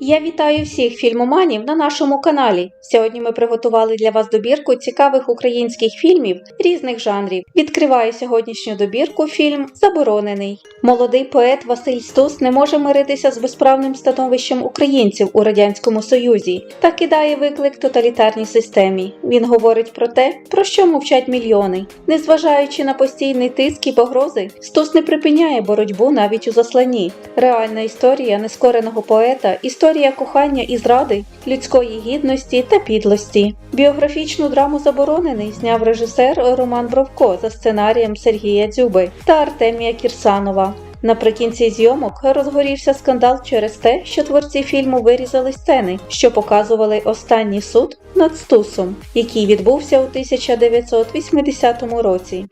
Я вітаю всіх фільмоманів на нашому каналі. Сьогодні ми приготували для вас добірку цікавих українських фільмів різних жанрів. Відкриваю сьогоднішню добірку фільм Заборонений. Молодий поет Василь Стус не може миритися з безправним становищем українців у радянському Союзі та кидає виклик тоталітарній системі. Він говорить про те, про що мовчать мільйони. Незважаючи на постійний тиск і погрози, Стус не припиняє боротьбу навіть у засланні. Реальна історія нескореного поета, історія кохання і зради, людської гідності та підлості. Біографічну драму заборонений зняв режисер Роман Бровко за сценарієм Сергія Дзюби та Артемія Кірсанова. Наприкінці зйомок розгорівся скандал через те, що творці фільму вирізали сцени, що показували останній суд над Стусом, який відбувся у 1980 році.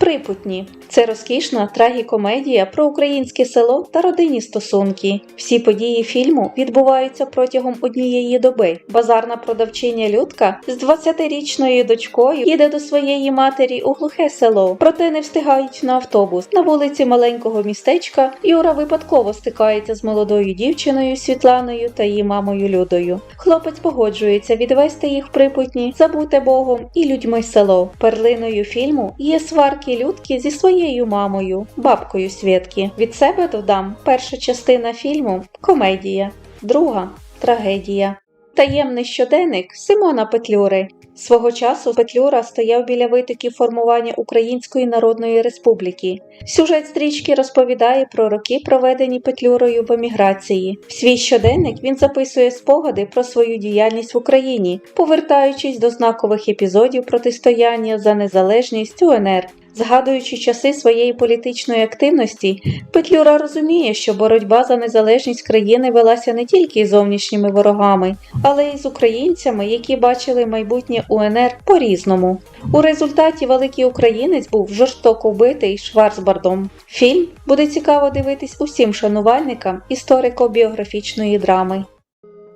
Припутні це розкішна трагікомедія про українське село та родинні стосунки. Всі події фільму відбуваються протягом однієї доби. Базарна продавчиня Людка з 20-річною дочкою їде до своєї матері у глухе село, проте не встигають на автобус. На вулиці маленького містечка Юра випадково стикається з молодою дівчиною Світланою та її мамою Людою. Хлопець погоджується відвести їх припутні, забуте Богом і людьми село. Перлиною фільму є сварки Людки зі своєю мамою, бабкою Свєтки. Від себе додам перша частина фільму комедія, друга трагедія. Таємний щоденник Симона Петлюри. Свого часу Петлюра стояв біля витоків формування Української Народної Республіки. Сюжет стрічки розповідає про роки, проведені Петлюрою в еміграції. В свій щоденник він записує спогади про свою діяльність в Україні, повертаючись до знакових епізодів протистояння за незалежність УНР. Згадуючи часи своєї політичної активності, Петлюра розуміє, що боротьба за незалежність країни велася не тільки з зовнішніми ворогами, але й з українцями, які бачили майбутнє УНР по-різному. У результаті великий українець був жорстоко вбитий Шварцбардом. Фільм буде цікаво дивитись усім шанувальникам історико-біографічної драми.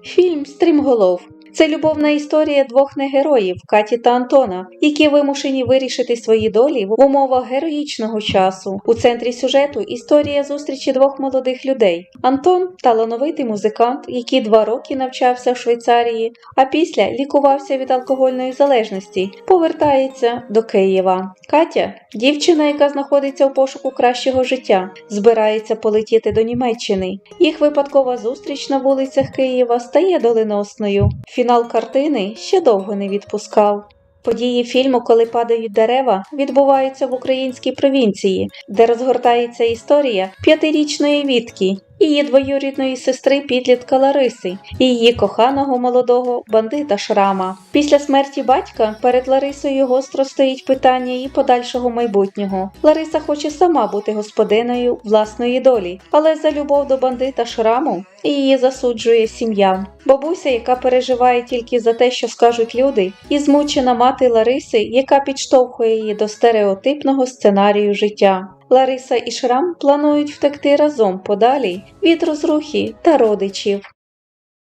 Фільм Стрімголов це любовна історія двох негероїв Каті та Антона, які вимушені вирішити свої долі в умовах героїчного часу. У центрі сюжету історія зустрічі двох молодих людей. Антон талановитий музикант, який два роки навчався в Швейцарії, а після лікувався від алкогольної залежності, повертається до Києва. Катя дівчина, яка знаходиться у пошуку кращого життя, збирається полетіти до Німеччини. Їх випадкова зустріч на вулицях Києва стає доленосною. Фінал картини ще довго не відпускав. Події фільму, коли падають дерева, відбуваються в українській провінції, де розгортається історія п'ятирічної Вітки, її двоюрідної сестри підлітка Лариси і її коханого молодого бандита Шрама. Після смерті батька перед Ларисою гостро стоїть питання її подальшого майбутнього. Лариса хоче сама бути господиною власної долі, але за любов до бандита Шраму її засуджує сім'я. Бабуся, яка переживає тільки за те, що скажуть люди, і змучена мати Лариси, яка підштовхує її до стереотипного сценарію життя. Лариса і Шрам планують втекти разом подалі від розрухи та родичів.